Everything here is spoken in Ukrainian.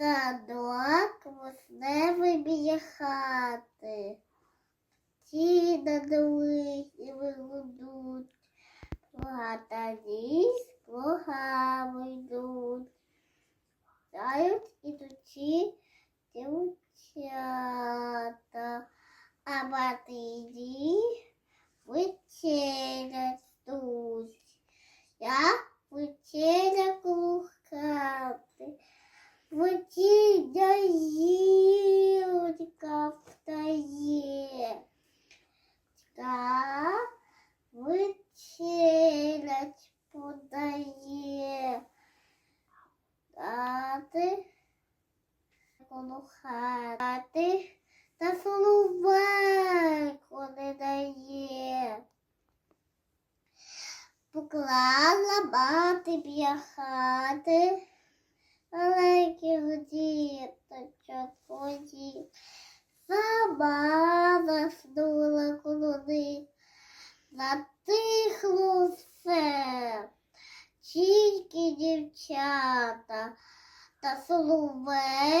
садок весневий біля хати. Ті на долині вигудуть, плата ліс плугами йдуть. Дають ідучі дівчата, а матері вечерять ждуть. Я вечеря гілочка встає. Та вечерять подає. Дати коло хати та соловейко не дає. Поклала мати біля хати Сама заснула клуни затихло все, тільки дівчата та затих.